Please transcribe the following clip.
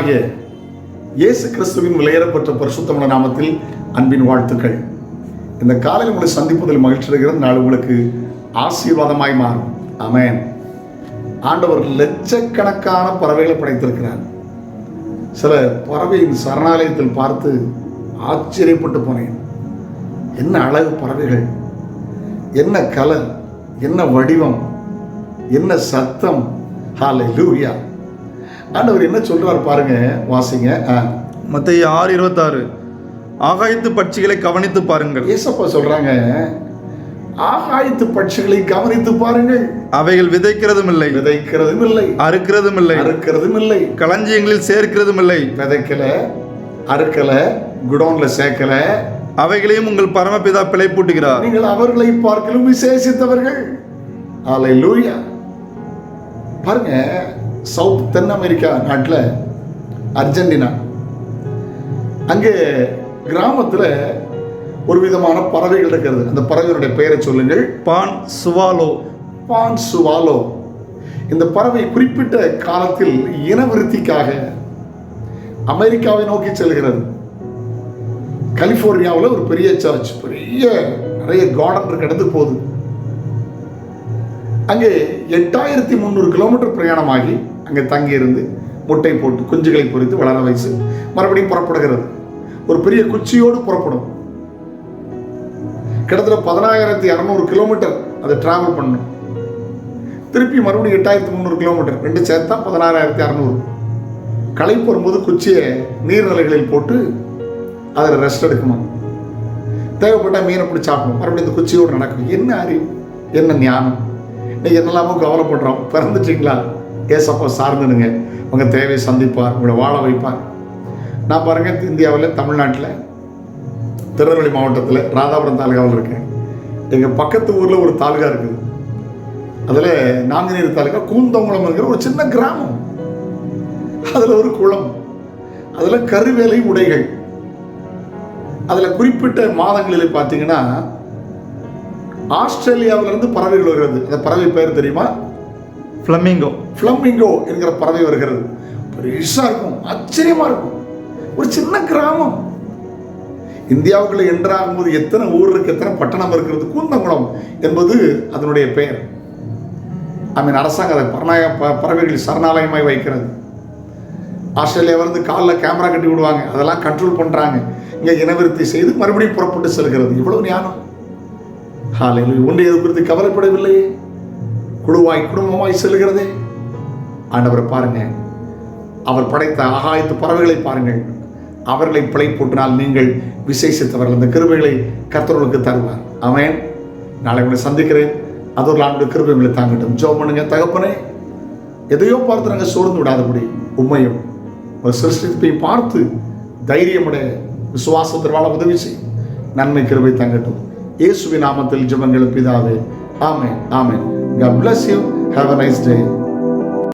ஆண்டவராகிய இயேசு கிறிஸ்துவின் விலையேறப்பட்ட பரிசுத்தமன நாமத்தில் அன்பின் வாழ்த்துக்கள். இந்த காலையில் உங்களை சந்திப்பதில் மகிழ்ச்சி இருக்கிறது நாள் உங்களுக்கு ஆசீர்வாதமாய் மாறும். அமேன் ஆண்டவர் லட்சக்கணக்கான பறவைகளை படைத்திருக்கிறார். சில பறவையின் சரணாலயத்தில் பார்த்து ஆச்சரியப்பட்டு போனேன். என்ன அழகு பறவைகள். என்ன கலர். என்ன வடிவம். என்ன சத்தம். ஹாலை லூயா ஆண்டவர் என்ன சொல்றார் பாருங்க வாசிங்க. மத்திய ஆறு இருபத்தாறு. ஆகாயத்து பட்சிகளை கவனித்து பாருங்கள். ஏசப்பா சொல்றாங்க ஆகாயத்து பட்சிகளை கவனித்து பாருங்கள். அவைகள் விதைக்கிறதும் இல்லை விதைக்கிறதும் இல்லை. அறுக்கிறதும் இல்லை அறுக்கிறதும் இல்லை. களஞ்சியங்களில் சேர்க்கிறதும் இல்லை விதைக்கல அறுக்கல குடோன்ல சேர்க்கல. அவைகளையும் உங்கள் பரமபிதா பிழைப்பூட்டுகிறார். நீங்கள் அவர்களை பார்க்கலும் விசேஷித்தவர்கள். ஆலை லூயா பாருங்க சவுத் தென் அமெரிக்கா நாட்டில் அர்ஜென்டினா. அங்கே கிராமத்தில் ஒரு விதமான பறவைகள் இருக்கிறது. அந்த பறவைகளுடைய பெயரை சொல்லுங்கள். பான் சுவாலோ. பான் சுவாலோ. இந்த பறவை குறிப்பிட்ட காலத்தில் இனவிருத்திக்காக அமெரிக்காவை நோக்கி செல்கிறது. கலிபோர்னியாவில் ஒரு பெரிய சர்ச் பெரிய நிறைய கார்டன் இடத்துக்கு போகுது. அங்கே எட்டாயிரத்தி முந்நூறு கிலோமீட்டர் பிரயாணமாகி அங்கே தங்கியிருந்து முட்டை போட்டு குஞ்சுகளை பொறித்து வளர வயசு மறுபடியும் புறப்படுகிறது. ஒரு பெரிய குச்சியோடு புறப்படும். கிட்டத்தட்ட பதினாயிரத்தி அறநூறு கிலோமீட்டர் அதை டிராவல் பண்ணணும் திருப்பி மறுபடியும் எட்டாயிரத்தி முந்நூறு கிலோமீட்டர் ரெண்டு சேர்த்தா பதினாறாயிரத்தி அறநூறு. களைப்பு வரும்போது குச்சியை நீர்நிலைகளில் போட்டு அதில் ரெஸ்ட் எடுக்கணும். தேவைப்பட்டால் மீனை பிடிச்சாகணும் மறுபடியும் இந்த குச்சியோடு நடக்கும் என்ன அறிவு? என்ன ஞானம்? நீ என்னெல்லாமோ கவலைப்படுறோம். பிறந்துட்டீங்களா? ஏசப்பா சார்ந்துடுங்க. உங்கள் தேவையை சந்திப்பார் உங்களை வாழ வைப்பார். நான் பாருங்கள் இந்தியாவில் தமிழ்நாட்டில் திருநெல்வேலி மாவட்டத்தில் ராதாபுரம் தாலுகாவில் இருக்கேன். எங்கள் பக்கத்து ஊரில் ஒரு தாலுகா இருக்குது. அதில் நாங்குநீர் தாலுகா கூந்தங்குளம் இருக்கிற ஒரு சின்ன கிராமம். அதில் ஒரு குளம். அதில் கருவேலை உடைகள். அதில் குறிப்பிட்ட மாதங்களில் பார்த்தீங்கன்னா ஆஸ்திரேலியாவிலிருந்து பறவைகள் வருகிறது. அந்த பறவை பெயர் தெரியுமா? ஃப்ளமிங்கோ ஃப்ளமிங்கோ என்கிற பறவை வருகிறது. பெருசா இருக்கும் ஆச்சரியமா இருக்கும். ஒரு சின்ன கிராமம். இந்தியாவுக்குள்ள என்றாகும் போது எத்தனை ஊர் இருக்கு எத்தனை பட்டணம் இருக்கிறது கூந்தங்குளம் என்பது அதனுடைய பெயர். ஐ மீன் அரசாங்கம் அதை பறநாய ப- பறவைகள் சரணாலயமாய் வைக்கிறது. ஆஸ்திரேலியாவிலிருந்து காலில் கேமரா கட்டி விடுவாங்க அதெல்லாம் கண்ட்ரோல் பண்ணுறாங்க இங்கே இனவிருத்தி செய்து மறுபடியும் புறப்பட்டு செல்கிறது. இவ்வளவு ஞானம். ஹாலையில் ஒன்று இது குறித்து கவலைப்படவில்லையே. குழுவாய் குடும்பமாய் செல்கிறதே ஆண்டவரை பாருங்க. அவர் படைத்த ஆகாயத்து பறவைகளை பாருங்கள். அவர்களை பிழைப்பூட்டினால் நீங்கள் விசேஷித்தவர்கள். அந்த கிருபைகளை கத்தவர்களுக்கு தருவார். அவன் நாளை உங்களை சந்திக்கிறேன். அது ஒரு ஆண்டு கிருபை உங்களை தாங்கட்டும். ஜோ பண்ணுங்க தகப்பனே. எதையோ பார்த்து நாங்கள் சோர்ந்து விடாதபடி உண்மையும் ஒரு சிருஷ்டிப்பையும் பார்த்து தைரியமுடைய விசுவாசத்தில் வாழ உதவி செய். நன்மை கிருபை தங்கட்டும். இயேசுவின் நாமத்தில் ஜெபங்களும் பிதாவே ஆமென் ஆமென் God bless you. Have a nice day.